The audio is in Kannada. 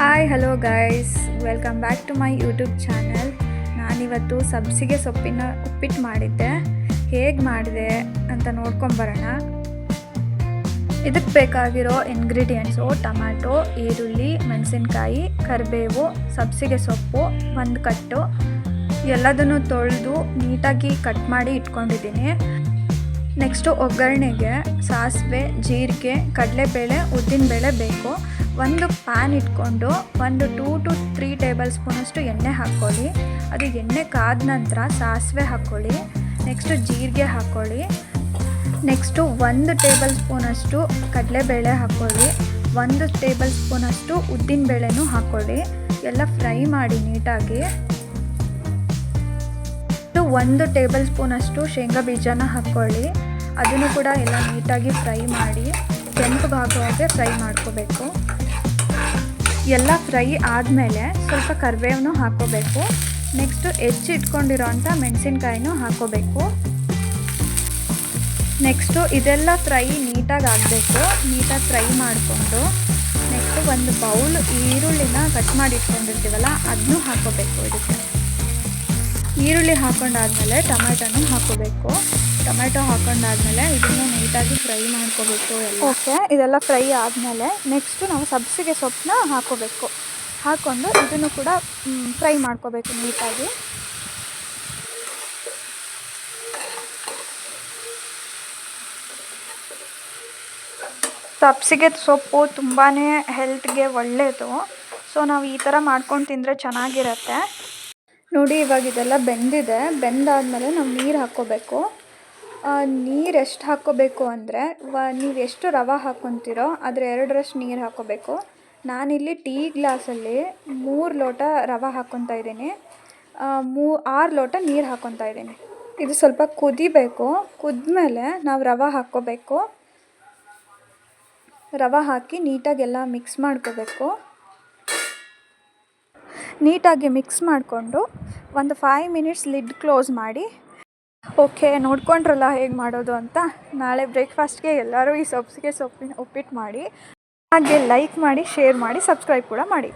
Hi hello guys welcome back to my YouTube channel ನಾನಿವತ್ತು ಸಬ್ಸಿಗೆ ಸೊಪ್ಪಿನ ಉಪ್ಪಿಟ್ಟು ಮಾಡಿದ್ದೆ. ಹೇಗೆ ಮಾಡಿದೆ ಅಂತ ನೋಡ್ಕೊಂಬರೋಣ ಇದಕ್ಕೆ ಬೇಕಾಗಿರೋ ಇಂಗ್ರೀಡಿಯೆಂಟ್ಸು ಟೊಮ್ಯಾಟೊ, ಈರುಳ್ಳಿ, ಮೆಣಸಿನ್ಕಾಯಿ, ಕರಿಬೇವು, ಸಬ್ಸಿಗೆ ಸೊಪ್ಪು, ಒಂದು ಕಟ್ಟು. ಎಲ್ಲದನ್ನು ತೊಳೆದು ನೀಟಾಗಿ ಕಟ್ ಮಾಡಿ ಇಟ್ಕೊಂಡಿದ್ದೀನಿ. ನೆಕ್ಸ್ಟು ಒಗ್ಗರಣೆಗೆ ಸಾಸಿವೆ, ಜೀರಿಗೆ, ಕಡಲೆಬೇಳೆ, ಉದ್ದಿನಬೇಳೆ ಬೇಕು. ಒಂದು ಪ್ಯಾನ್ ಇಟ್ಕೊಂಡು ಒಂದು ಟೂ ಟು ತ್ರೀ ಟೇಬಲ್ ಸ್ಪೂನಷ್ಟು ಎಣ್ಣೆ ಹಾಕ್ಕೊಳ್ಳಿ. ಅದು ಎಣ್ಣೆ ಕಾದ ನಂತರ ಸಾಸಿವೆ ಹಾಕ್ಕೊಳ್ಳಿ. ನೆಕ್ಸ್ಟು ಜೀರಿಗೆ ಹಾಕ್ಕೊಳ್ಳಿ. ನೆಕ್ಸ್ಟು ಒಂದು ಟೇಬಲ್ ಸ್ಪೂನಷ್ಟು ಕಡಲೆಬೇಳೆ ಹಾಕ್ಕೊಳ್ಳಿ. ಒಂದು ಟೇಬಲ್ ಸ್ಪೂನಷ್ಟು ಉದ್ದಿನಬೇಳೆನೂ ಹಾಕ್ಕೊಳ್ಳಿ. ಎಲ್ಲ ಫ್ರೈ ಮಾಡಿ ನೀಟಾಗಿ. ಒಂದು ಟೇಬಲ್ ಸ್ಪೂನಷ್ಟು ಶೇಂಗಾ ಬೀಜನ ಹಾಕ್ಕೊಳ್ಳಿ. ಅದನ್ನು ಕೂಡ ಎಲ್ಲ ನೀಟಾಗಿ ಫ್ರೈ ಮಾಡಿ, ಕೆಂಪು ಭಾಗವಾಗೆ ಫ್ರೈ ಮಾಡ್ಕೋಬೇಕು. ಎಲ್ಲ ಫ್ರೈ ಆದಮೇಲೆ ಸ್ವಲ್ಪ ಕರಿಬೇವನ್ನು ಹಾಕೋಬೇಕು ನೆಕ್ಸ್ಟು ಹೆಚ್ಚಿಟ್ಕೊಂಡಿರೋ ಅಂಥ ಮೆಣಸಿನ್ಕಾಯಿನೂ ಹಾಕೋಬೇಕು ನೆಕ್ಸ್ಟು ಇದೆಲ್ಲ ಫ್ರೈ ನೀಟಾಗಿ ಆಗಬೇಕು. ನೀಟಾಗಿ ಫ್ರೈ ಮಾಡಿಕೊಂಡು ನೆಕ್ಸ್ಟು ಒಂದು ಬೌಲ್ ಈರುಳ್ಳಿನ ಕಟ್ ಮಾಡಿ ಇಟ್ಕೊಂಡಿರ್ತೀವಲ್ಲ, ಅದನ್ನೂ ಹಾಕೋಬೇಕು ಇದಕ್ಕೆ. ಈರುಳ್ಳಿ ಹಾಕೊಂಡಾದ್ಮೇಲೆ ಟೊಮೆಟೊನೂ ಹಾಕೋಬೇಕು ಟೊಮೆಟೊ ಹಾಕೊಂಡಾದ್ಮೇಲೆ ಇದನ್ನು ನೀಟಾಗಿ ಫ್ರೈ ಮಾಡ್ಕೋಬೇಕು ಓಕೆ, ಇದೆಲ್ಲ ಫ್ರೈ ಆದಮೇಲೆ ನೆಕ್ಸ್ಟು ನಾವು ಸಬ್ಸಿಗೆ ಸೊಪ್ಪನ್ನ ಹಾಕೋಬೇಕು. ಹಾಕ್ಕೊಂಡು ಇದನ್ನು ಕೂಡ ಫ್ರೈ ಮಾಡ್ಕೋಬೇಕು ನೀಟಾಗಿ. ಸಬ್ಸಿಗೆ ಸೊಪ್ಪು ತುಂಬಾ ಹೆಲ್ತ್ಗೆ ಒಳ್ಳೆಯದು ಸೊ, ನಾವು ಈ ಥರ ಮಾಡ್ಕೊಂಡು ತಿಂದರೆ ಚೆನ್ನಾಗಿರತ್ತೆ. ನೋಡಿ, ಇವಾಗ ಇದೆಲ್ಲ ಬೆಂದಿದೆ. ಬೆಂದಾದಮೇಲೆ ನಾವು ನೀರು ಹಾಕ್ಕೋಬೇಕು. ನೀರು ಎಷ್ಟು ಹಾಕ್ಕೋಬೇಕು ಅಂದರೆ, ವ, ನೀವು ಎಷ್ಟು ರವೆ ಹಾಕ್ಕೊತೀರೋ ಅದ್ರ ಎರಡರಷ್ಟು ನೀರು ಹಾಕ್ಕೋಬೇಕು. ನಾನಿಲ್ಲಿ ಟೀ ಗ್ಲಾಸಲ್ಲಿ ಮೂರು ಲೋಟ ರವೆ ಹಾಕ್ಕೊತಾ ಇದ್ದೀನಿ. ಮೂ, ಆರು ಲೋಟ ನೀರು ಹಾಕ್ಕೊತಾ ಇದ್ದೀನಿ. ಇದು ಸ್ವಲ್ಪ ಕುದಿಬೇಕು. ಕುದ್ಮೇಲೆ ನಾವು ರವೆ ಹಾಕ್ಕೋಬೇಕು. ರವೆ ಹಾಕಿ ನೀಟಾಗೆಲ್ಲ ಮಿಕ್ಸ್ ಮಾಡ್ಕೋಬೇಕು. ನೀಟಾಗಿ ಮಿಕ್ಸ್ ಮಾಡಿಕೊಂಡು ಒಂದು ಫೈವ್ ಮಿನಿಟ್ಸ್ ಲಿಡ್ ಕ್ಲೋಸ್ ಮಾಡಿ ಓಕೆ, ನೋಡ್ಕೊಂಡ್ರಲ್ಲ ಹೇಗೆ ಮಾಡೋದು ಅಂತ ನಾಳೆ ಬ್ರೇಕ್ಫಾಸ್ಟ್ಗೆ ಎಲ್ಲರೂ ಈ ಸೊಪ್ಪಿಗೆ ಸೊಪ್ಪಿನ ಉಪ್ಪಿಟ್ಟು ಮಾಡಿ, ಹಾಗೆ ಲೈಕ್ ಮಾಡಿ ಶೇರ್ ಮಾಡಿ ಸಬ್ಸ್ಕ್ರೈಬ್ ಕೂಡ ಮಾಡಿ.